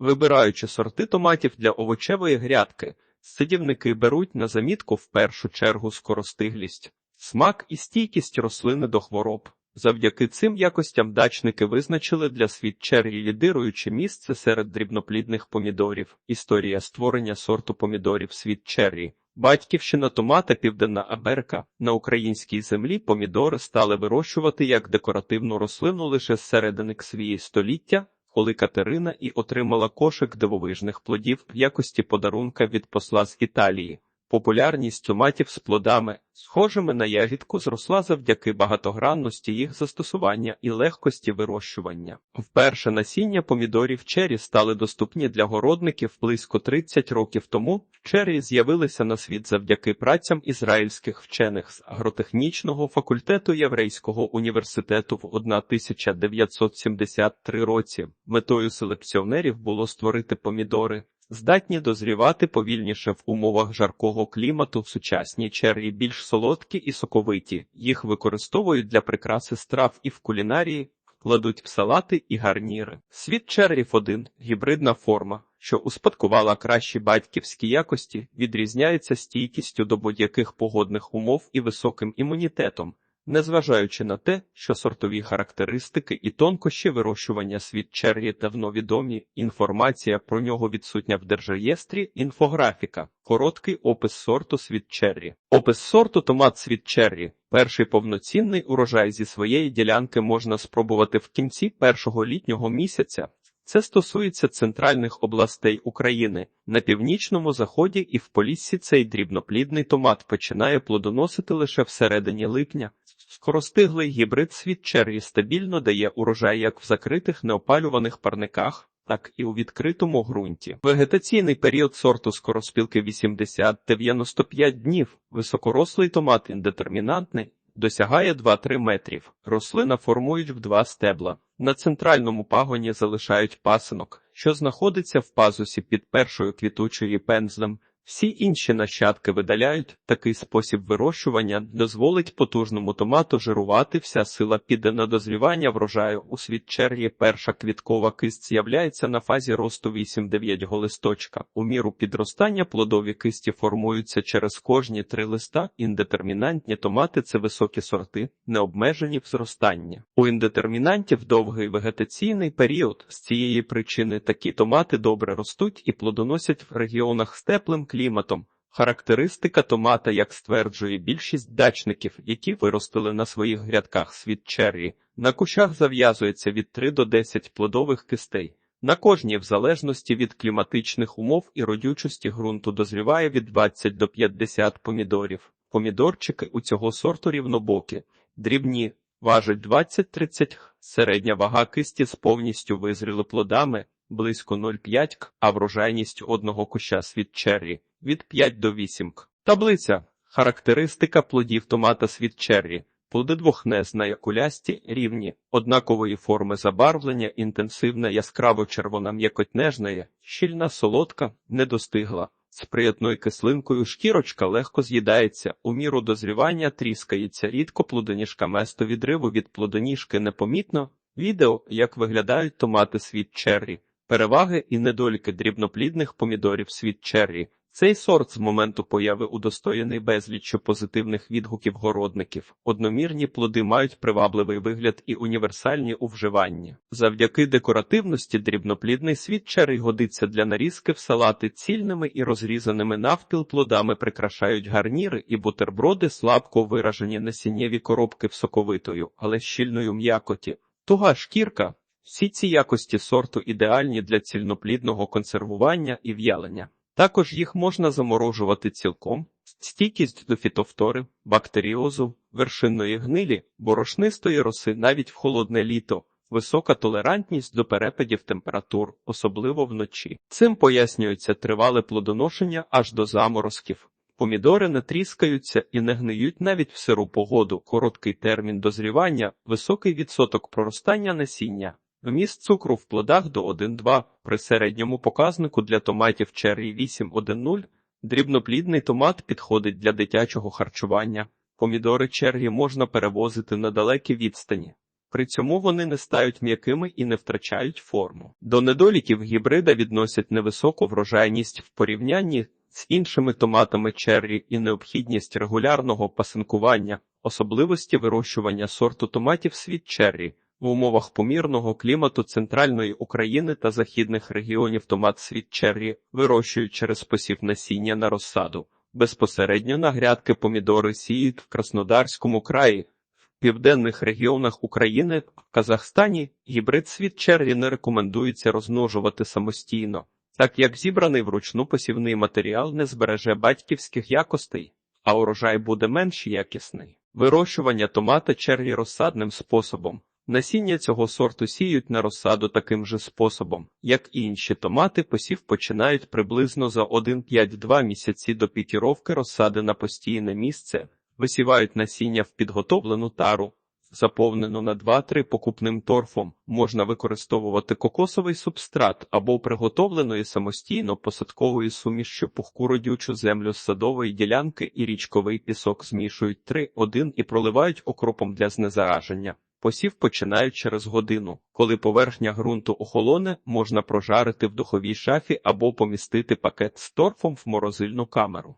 Вибираючи сорти томатів для овочевої грядки, садівники беруть на замітку в першу чергу скоростиглість, смак і стійкість рослини до хвороб. Завдяки цим якостям дачники визначили для світ лідируюче місце серед дрібноплідних помідорів. Історія створення сорту помідорів світ черрі. Батьківщина томата Південна Америка. На українській землі помідори стали вирощувати як декоративну рослину лише з середини свії століття, коли Катерина і отримала кошик дивовижних плодів в якості подарунка від посла з Італії. Популярність томатів з плодами, схожими на ягідку, зросла завдяки багатогранності їх застосування і легкості вирощування. Вперше насіння помідорів чері стали доступні для городників близько 30 років тому. Чері з'явилися на світ завдяки працям ізраїльських вчених з агротехнічного факультету Єврейського університету в 1973 році. Метою селекціонерів було створити помідори, здатні дозрівати повільніше в умовах жаркого клімату. Сучасні черрі більш солодкі і соковиті. Їх використовують для прикраси страв і в кулінарії, кладуть в салати і гарніри. Світ черрів 1 – гібридна форма, що успадкувала кращі батьківські якості, відрізняється стійкістю до будь-яких погодних умов і високим імунітетом. Незважаючи на те, що сортові характеристики і тонкощі вирощування світ черрі давно відомі, інформація про нього відсутня в держреєстрі, інфографіка, короткий опис сорту світ черрі. Опис сорту томат світ черрі. Перший повноцінний урожай зі своєї ділянки можна спробувати в кінці першого літнього місяця. Це стосується центральних областей України. На північному заході і в Поліссі цей дрібноплідний томат починає плодоносити лише всередині липня. Скоростиглий гібрид світ черрі стабільно дає урожай як в закритих неопалюваних парниках, так і у відкритому ґрунті. Вегетаційний період сорту скороспілки 80-95 днів. Високорослий томат індетермінантний. Досягає 2-3 метрів. Рослина формують в два стебла. На центральному пагоні залишають пасинок, що знаходиться в пазусі під першою квітучою пензлем. Всі інші нащадки видаляють. Такий спосіб вирощування дозволить потужному томату жирувати. Вся сила піде на дозрівання врожаю. У світ черрі перша квіткова кисть з'являється на фазі росту 8-9 листочка. У міру підростання плодові кисті формуються через кожні три листа. Індетермінантні томати це високі сорти, не обмежені в зростанні. У індетермінантів довгий вегетаційний період. З цієї причини такі томати добре ростуть і плодоносять в регіонах з теплим кліматом. Характеристика томата, як стверджує більшість дачників, які виростили на своїх грядках світ черрі, на кущах зав'язується від 3 до 10 плодових кистей. На кожній, в залежності від кліматичних умов і родючості ґрунту, дозріває від 20 до 50 помідорів. Помідорчики у цього сорту рівнобокі, дрібні, важать 20-30 середня вага кисті з повністю визріли плодами, близько 0,5 к, а врожайність одного куща світ черрі від 5 до 8 к. Таблиця. Характеристика плодів томата світ черрі. Плоди двохнезна якулясті, рівні, однакової форми забарвлення, інтенсивна яскраво червона м'якотнежна, щільна солодка, недостигла. З приятною кислинкою шкірочка легко з'їдається, у міру дозрівання тріскається, рідко плодоніжка место відриву від плодоніжки непомітно. Відео, як виглядають томати світ черрі. Переваги і недоліки дрібноплідних помідорів світ черрі. Цей сорт з моменту появи удостоєний безліччю позитивних відгуків городників. Одномірні плоди мають привабливий вигляд і універсальні у вживанні. Завдяки декоративності дрібноплідний світ черрі годиться для нарізки в салати цільними і розрізаними навпіл плодами прикрашають гарніри і бутерброди слабко виражені насіннєві коробки в соковитою, але щільною м'якоті. Туга шкірка. Всі ці якості сорту ідеальні для цільноплідного консервування і в'ялення. Також їх можна заморожувати цілком, стійкість до фітофтори, бактеріозу, вершинної гнилі, борошнистої роси навіть в холодне літо, висока толерантність до перепадів температур, особливо вночі. Цим пояснюється тривале плодоношення аж до заморозків. Помідори не тріскаються і не гниють навіть в сиру погоду, короткий термін дозрівання, високий відсоток проростання насіння. Вміст цукру в плодах до 1,2 при середньому показнику для томатів черрі 8,1,0. Дрібноплідний томат підходить для дитячого харчування. Помідори черрі можна перевозити на далекі відстані. При цьому вони не стають м'якими і не втрачають форму. До недоліків гібрида відносять невисоку врожайність в порівнянні з іншими томатами черрі і необхідність регулярного пасинкування, особливості вирощування сорту томатів світ черрі. В умовах помірного клімату центральної України та західних регіонів томат світ черрі вирощують через посів насіння на розсаду. Безпосередньо на грядки помідори сіють в Краснодарському краї. В південних регіонах України, в Казахстані гібрид світ черрі не рекомендується розмножувати самостійно, так як зібраний вручну посівний матеріал не збереже батьківських якостей, а урожай буде менш якісний. Вирощування томата черрі розсадним способом. Насіння цього сорту сіють на розсаду таким же способом, як і інші томати, посів починають приблизно за 1-5-2 місяці до пікіровки розсади на постійне місце, висівають насіння в підготовлену тару, заповнену на 2-3 покупним торфом, можна використовувати кокосовий субстрат або приготовленої самостійно посадкової сумішчю пухку родючу землю з садової ділянки і річковий пісок змішують 3-1 і проливають окропом для знезараження. Посів починають через годину. Коли поверхня ґрунту охолоне, можна прожарити в духовій шафі або помістити пакет з торфом в морозильну камеру.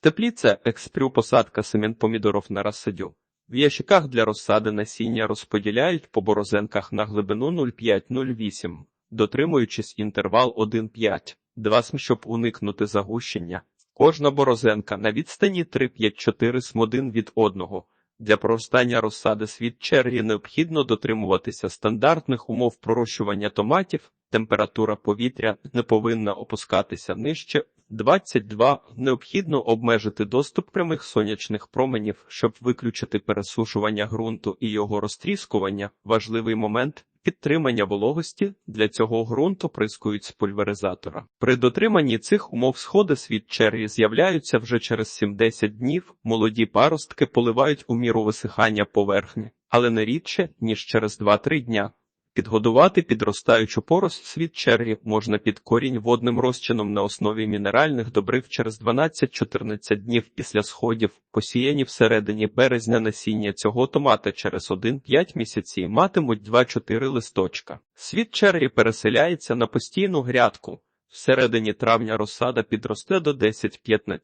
Тепліця експрю посадка семян помідорів на розсадю. В ящиках для розсади насіння розподіляють по борозенках на глибину 0,5-0,8, дотримуючись інтервал 1,5, 2 см, щоб уникнути загущення. Кожна борозенка на відстані 3-5-4 см один від одного. Для проростання розсади світ черрі необхідно дотримуватися стандартних умов пророщування томатів, температура повітря не повинна опускатися нижче 22. Необхідно обмежити доступ прямих сонячних променів, щоб виключити пересушування ґрунту і його розтріскування. Важливий момент підтримання вологості для цього ґрунту прискують з пульверизатора. При дотриманні цих умов сходи світ черрі з'являються вже через 70 днів. Молоді паростки поливають у міру висихання поверхні, але не рідше ніж через 2-3 дня. Підгодувати підростаючу порость світ черрі можна під корінь водним розчином на основі мінеральних добрив через 12-14 днів після сходів, посіяні всередині березня насіння цього томата через 1-5 місяців матимуть 2-4 листочка. Світ черрі переселяється на постійну грядку. Всередині травня розсада підросте до 10-15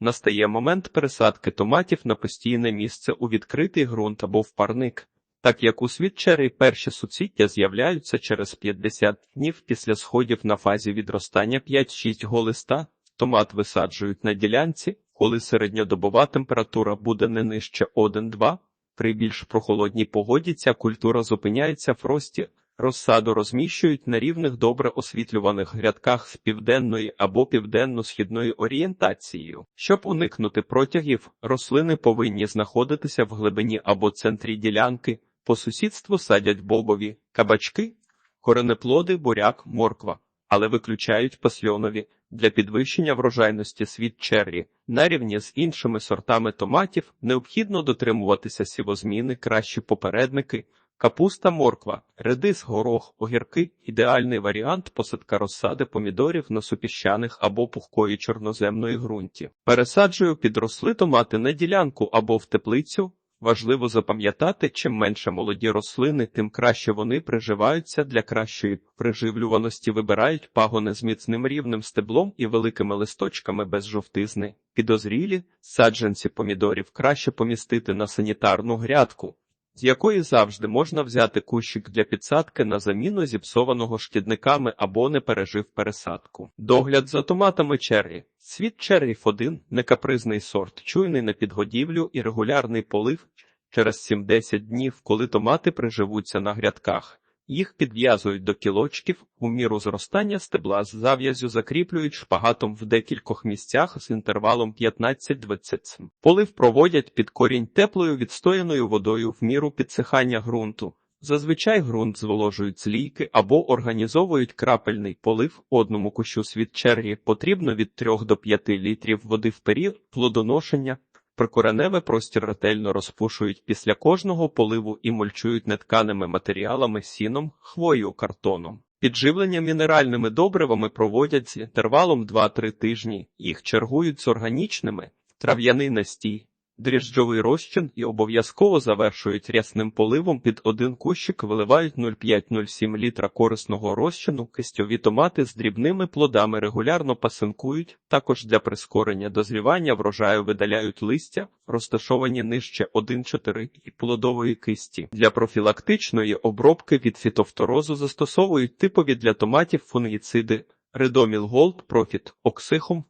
Настає момент пересадки томатів на постійне місце у відкритий ґрунт або в парник. Так як у світчері перші суцвіття з'являються через 50 днів після сходів на фазі відростання 5-6 голиста, томат висаджують на ділянці, коли середньодобова температура буде не нижче 1-2, при більш прохолодній погоді ця культура зупиняється в рості, розсаду розміщують на рівних добре освітлюваних грядках з південної або південно-східною орієнтацією. Щоб уникнути протягів, рослини повинні знаходитися в глибині або центрі ділянки. По сусідству садять бобові, кабачки, коренеплоди, буряк, морква, але виключають пасльонові для підвищення врожайності світ черрі. На рівні з іншими сортами томатів необхідно дотримуватися сівозміни, кращі попередники, капуста, морква, редис, горох, огірки ідеальний варіант посадка розсади помідорів на супіщаних або пухкої чорноземної ґрунті. Пересаджую підросли томати на ділянку або в теплицю. Важливо запам'ятати, чим менше молоді рослини, тим краще вони приживаються для кращої приживлюваності, вибирають пагони з міцним рівним стеблом і великими листочками без жовтизни. Підозрілі саджанці помідорів краще помістити на санітарну грядку, з якої завжди можна взяти кущик для підсадки на заміну зіпсованого шкідниками або не пережив пересадку. Догляд за томатами черрі. Світ черріф 1 – некапризний сорт, чуйний на підгодівлю і регулярний полив через 7-10 днів, коли томати приживуться на грядках. Їх підв'язують до кілочків, у міру зростання стебла з зав'язю закріплюють шпагатом в декількох місцях з інтервалом 15-20 Полив проводять під корінь теплою відстояною водою в міру підсихання ґрунту. Зазвичай ґрунт зволожують з лійки або організовують крапельний полив одному кущу світчеррі потрібно від 3 до 5 літрів води в період плодоношення. Прикореневе простір ретельно розпушують після кожного поливу і мульчують нетканими матеріалами сіном, хвою, картоном. Підживлення мінеральними добривами проводять з інтервалом 2-3 тижні, їх чергують з органічними, трав'яний настій, дріжджовий розчин і обов'язково завершують рясним поливом під один кущик, виливають 0,5-0,7 літра корисного розчину, кистьові томати з дрібними плодами регулярно пасинкують, також для прискорення дозрівання врожаю видаляють листя, розташовані нижче 1,4 і плодової кисті. Для профілактичної обробки від фітофторозу застосовують типові для томатів фунгіциди Редоміл Голд, Профіт, Оксихум,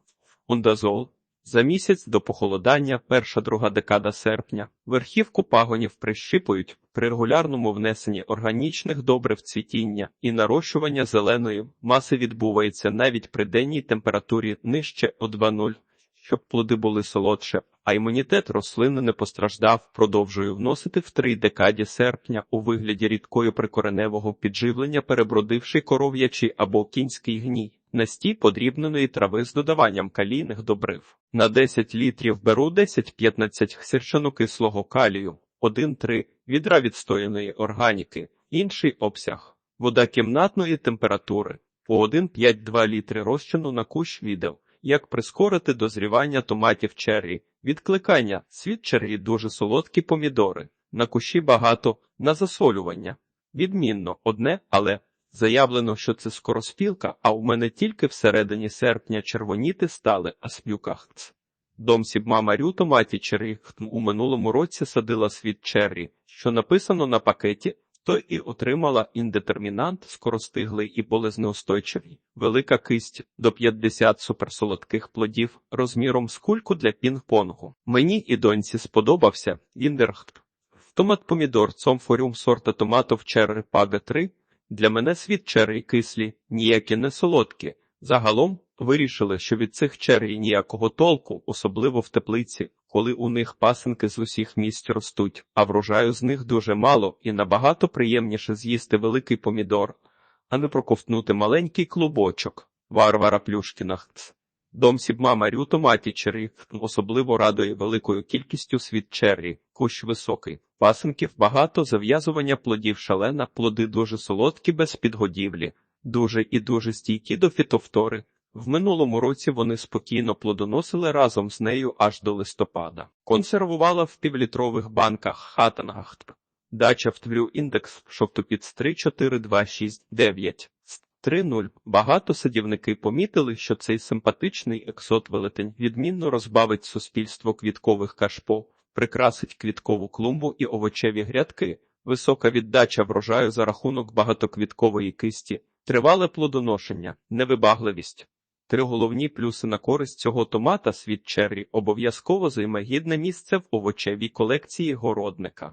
Ундазол. За місяць до похолодання, перша-друга декада серпня, верхівку пагонів прищипують при регулярному внесенні органічних добрив цвітіння і нарощування зеленої маси відбувається навіть при денній температурі нижче 2,0, щоб плоди були солодше, а імунітет рослини не постраждав. Продовжую вносити в три декаді серпня у вигляді рідкою прикореневого підживлення, перебродивши коров'ячий або кінський гній. Настій подрібненої трави з додаванням калійних добрив. На 10 літрів беру 10-15 сірчанокислого калію, 1-3 відра відстояної органіки, інший обсяг. Вода кімнатної температури по 1,5-2 літри розчину на кущ відео. Як прискорити дозрівання томатів черрі, відкликання, світ черрі дуже солодкі помідори, на кущі багато, на засолювання. Відмінно, одне, але Заявлено, що це скороспілка, а у мене тільки всередині серпня червоніти стали, а смюках. ц. Дом сібмама Рю томаті черрі у минулому році садила світ черрі, що написано на пакеті, то і отримала індетермінант скоростиглий і болезнеустойчивий, велика кисть до 50 суперсолодких плодів розміром з кульку для пінг-понгу. Мені і доньці сподобався індерхт. Томат помідор цомфоріум сорта томатов черри пага 3 для мене світ черрі кислі, ніякі не солодкі. Загалом вирішили, що від цих черрі ніякого толку, особливо в теплиці, коли у них пасинки з усіх місць ростуть, а врожаю з них дуже мало і набагато приємніше з'їсти великий помідор, а не проковтнути маленький клубочок. Варвара Плюшкіна. Хц. Дом сібмама Рю томаті черрі особливо радує великою кількістю світ черрі, кущ високий. Пасинків багато, зав'язування плодів шалена, плоди дуже солодкі без підгодівлі, дуже і дуже стійкі до фітофтори. В минулому році вони спокійно плодоносили разом з нею аж до листопада. Консервувала в півлітрових банках хатангах. Дача в твлю індекс шовтопіц 34269. 3.0. Багато садівники помітили, що цей симпатичний ексот велетень відмінно розбавить суспільство квіткових кашпо, прикрасить квіткову клумбу і овочеві грядки, висока віддача врожаю за рахунок багатоквіткової кисті, тривале плодоношення, невибагливість. Три головні плюси на користь цього томата світ черрі обов'язково займе гідне місце в овочевій колекції городника.